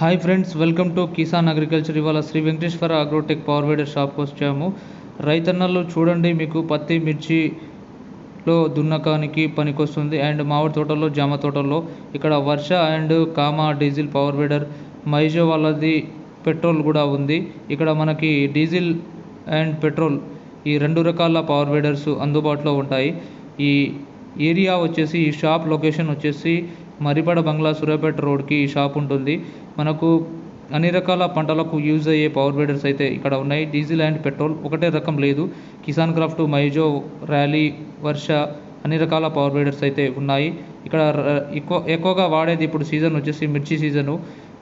Hi friends welcome to Kisan agriculture ఇవాళ Shri Venkateswara agrotech power weeder షాప్కి వచ్చాము. రైతన్నలు చూడండి మీకు పత్తి మిర్చిలో దున్నకానికి పనికొస్తుంది. అండ్ మామిడి తోటల్లో జామ తోటల్లో ఇక్కడ Varsha and Kama diesel power weeder మైజో వాళ్ళది పెట్రోల్ కూడా ఉంది. ఇక్కడ మనకి డీజిల్ అండ్ పెట్రోల్ ఈ రెండు రకాల పవర్ వేడర్స్ అందుబాటులో ఉంటాయి. ఈ ఏరియా వచ్చేసి ఈ షాప్ లొకేషన్ వచ్చేసి మరిపడ బంగ్లా సూర్యాపేట రోడ్కి ఈ షాప్ ఉంటుంది. మనకు అన్ని రకాల పంటలకు యూజ్ అయ్యే పవర్ వేడర్స్ అయితే ఇక్కడ ఉన్నాయి. డీజిల్ అండ్ పెట్రోల్ ఒకటే రకం లేదు. కిసాన్ క్రాఫ్ట్ మైజో ర్యాలీ వర్ష అన్ని రకాల పవర్ వేడర్స్ అయితే ఉన్నాయి. ఇక్కడ ఎక్కువ ఎక్కువగా వాడేది ఇప్పుడు సీజన్ వచ్చేసి మిర్చి సీజను.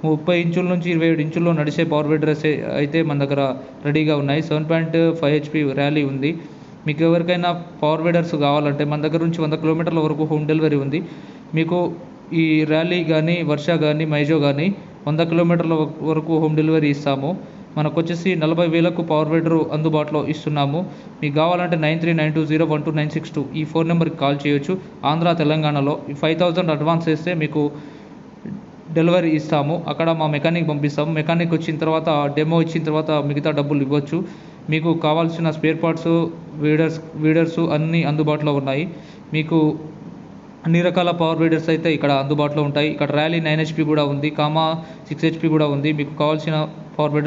ముప్పై ఇంచుల నుంచి ఇరవై ఏడు ఇంచుల్లో నడిచే పవర్ వేడర్స్ అయితే మన దగ్గర రెడీగా ఉన్నాయి. Seven point five HP rally ఉంది. మీకు ఎవరికైనా పవర్ వేడర్స్ కావాలంటే మన దగ్గర నుంచి వంద కిలోమీటర్ల వరకు హోమ్ డెలివరీ ఉంది. మీకు ఈ ర్యాలీ కానీ వర్ష కానీ మైజో కానీ వంద కిలోమీటర్ల వరకు హోమ్ డెలివరీ ఇస్తాము. మనకు వచ్చేసి నలభై వేలకు పవర్ వేడర్ అందుబాటులో ఇస్తున్నాము. మీకు కావాలంటే nine three nine two zero one two nine six two ఈ ఫోన్ నెంబర్కి కాల్ చేయొచ్చు. ఆంధ్ర తెలంగాణలో ఫైవ్ థౌజండ్ అడ్వాన్స్ చేస్తే మీకు డెలివరీ ఇస్తాము. అక్కడ మా మెకానిక్ పంపిస్తాము. మెకానిక్ వచ్చిన తర్వాత డెమో ఇచ్చిన తర్వాత మిగతా డబ్బులు ఇవ్వచ్చు. మీకు కావాల్సిన స్పేర్ పార్ట్స్ వీడర్స్ వీడర్స్ అన్నీ అందుబాటులో ఉన్నాయి. మీకు అన్ని రకాల పవర్ వీడర్స్ అయితే ఇక్కడ అందుబాటులో ఉంటాయి. ఇక్కడ ర్యాలీ నైన్ హెచ్పి కూడా ఉంది కామా సిక్స్ హెచ్పి కూడా ఉంది. మీకు కావాల్సిన పవర్ వీడర్స్